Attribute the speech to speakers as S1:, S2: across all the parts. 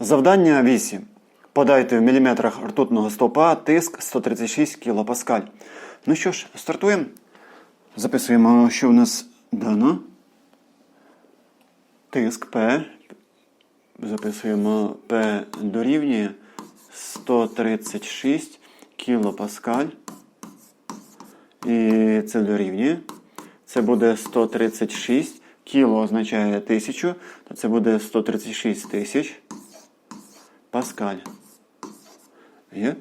S1: Завдання 8. Подайте в міліметрах ртутного стовпа тиск 136 кПа. Ну що ж, стартуємо. Записуємо, що в нас дано. Тиск P. Записуємо P дорівнює 136 кПа. І це дорівнює. Це буде 136. Кіло означає 1000, то це буде 136 тисяч паскаль. Є?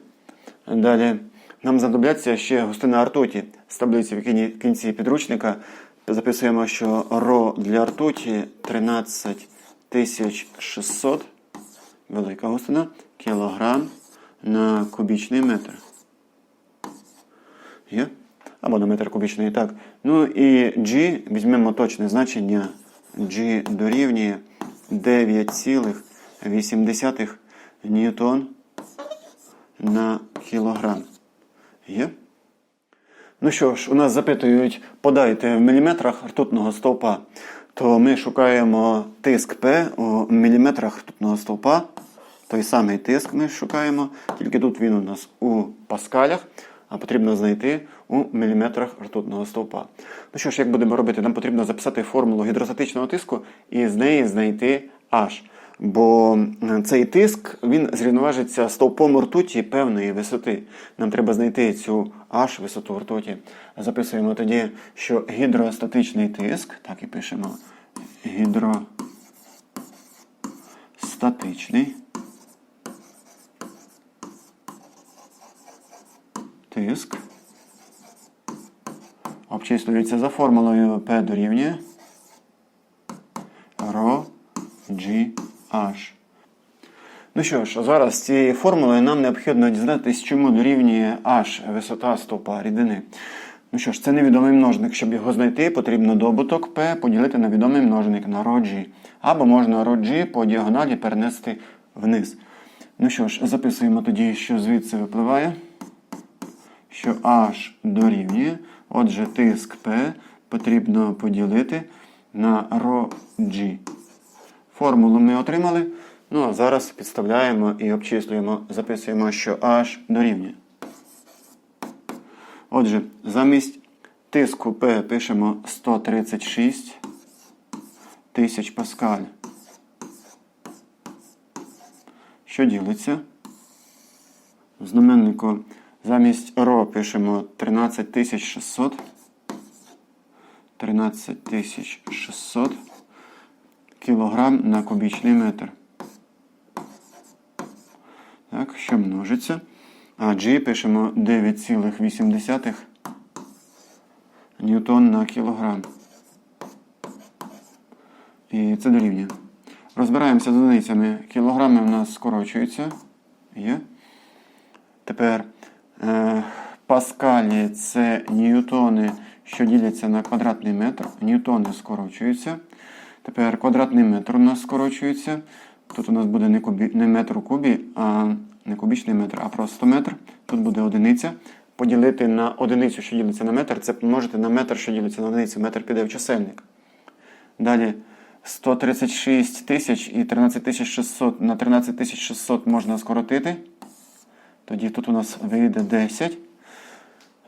S1: Далі нам знадобляться ще густина ртуті. З таблиці в кінці підручника записуємо, що ро для ртуті 13600, велика густина, кілограм на кубічний метр. Є? Або на метр кубічний, так. Ну і G, візьмемо точне значення. G дорівнює 9,8 ньютон на кілограм. Є? Ну що ж, у нас запитують, подайте в міліметрах ртутного стовпа. То ми шукаємо тиск P у міліметрах ртутного стовпа. Той самий тиск ми шукаємо, тільки тут він у нас у паскалях, а потрібно знайти у міліметрах ртутного стовпа. Ну що ж, як будемо робити? Нам потрібно записати формулу гідростатичного тиску і з неї знайти H. Бо е, цей тиск він зрівноважиться стовпом ртуті певної висоти. Нам треба знайти цю H висоту ртуті. Записуємо тоді, що гідростатичний тиск, так і пишемо гідростатичний тиск обчислюється за формулою P дорівнює ρ G H. Ну що ж, зараз з цією формулою нам необхідно дізнатися, чому дорівнює H висота стовпа рідини. Ну що ж, це невідомий множник. Щоб його знайти, потрібно добуток P поділити на відомий множник на ρ G. Або можна ρ G по діагоналі перенести вниз. Ну що ж, записуємо тоді, що звідси випливає, що H дорівнює. Отже, тиск P потрібно поділити на ρ G. Формулу ми отримали. Ну а зараз підставляємо і обчислюємо, записуємо, що H дорівнює. Отже, замість тиску P пишемо 136 тисяч паскаль. Що ділиться? В знаменнику замість ро пишемо 13600. 13600 кілограм на кубічний метр. Так, що множиться? А G пишемо 9,8 ньютон на кілограм. І це дорівнює. Розбираємося з одиницями. Кілограми у нас скорочуються. Є. Тепер е, паскалі це ньютони, що діляться на квадратний метр. Ньютони скорочуються. Тепер квадратний метр у нас скорочується. Тут у нас буде не, кубі, не метр у кубі, а не кубічний метр, а просто метр. Тут буде одиниця. Поділити на одиницю, що ділиться на метр, це помножити на метр, що ділиться на одиницю. Метр піде в чисельник. Далі 136 тисяч і 13 600 на 13 600 можна скоротити. Тоді тут у нас вийде 10.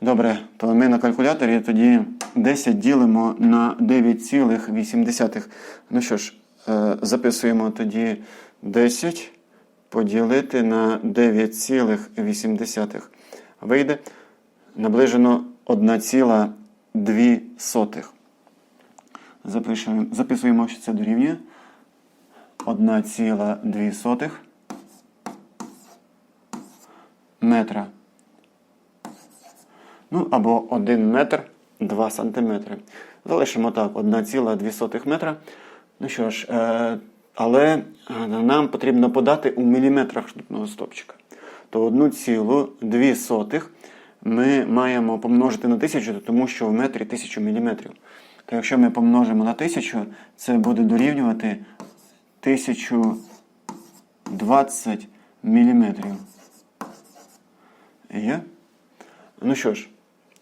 S1: Добре, то ми на калькуляторі тоді 10 ділимо на 9,8. Ну що ж, е, записуємо тоді 10 поділити на 9,8. Вийде наближено 1,2. Запишемо, записуємо, що це дорівнює 1,2 метра. Ну, або 1 метр 2 сантиметри. Залишимо так, 1,2 метра. Ну що ж, е, але е, нам потрібно подати у міліметрах штутного стопчика. То 1,2 ми маємо помножити на 1000, тому що в метрі 1000 міліметрів. То якщо ми помножимо на 1000, це буде дорівнювати 1020 міліметрів. Є? Ну що ж,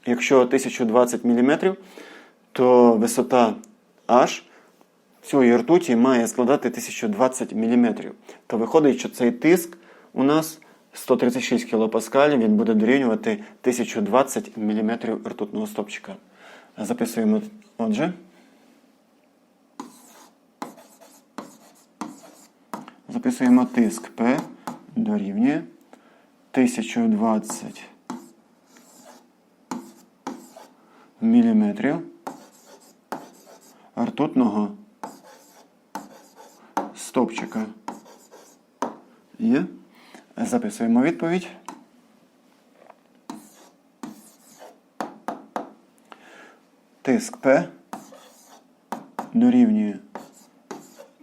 S1: якщо 1020 мм, то висота H цієї ртуті має складати 1020 мм. То виходить, що цей тиск у нас 136 кПа, він буде дорівнювати 1020 мм ртутного стопчика. Записуємо отже. Записуємо тиск P дорівнює 1020 міліметрів ртутного стовпчика. Є. Записуємо відповідь. Тиск П дорівнює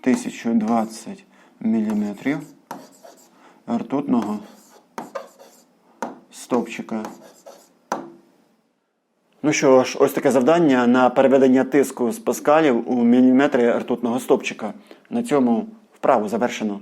S1: 1020 мм ртутного стовпчика. Ну що ж, ось таке завдання на переведення тиску з паскалів у міліметри ртутного стопчика. На цьому вправу завершено.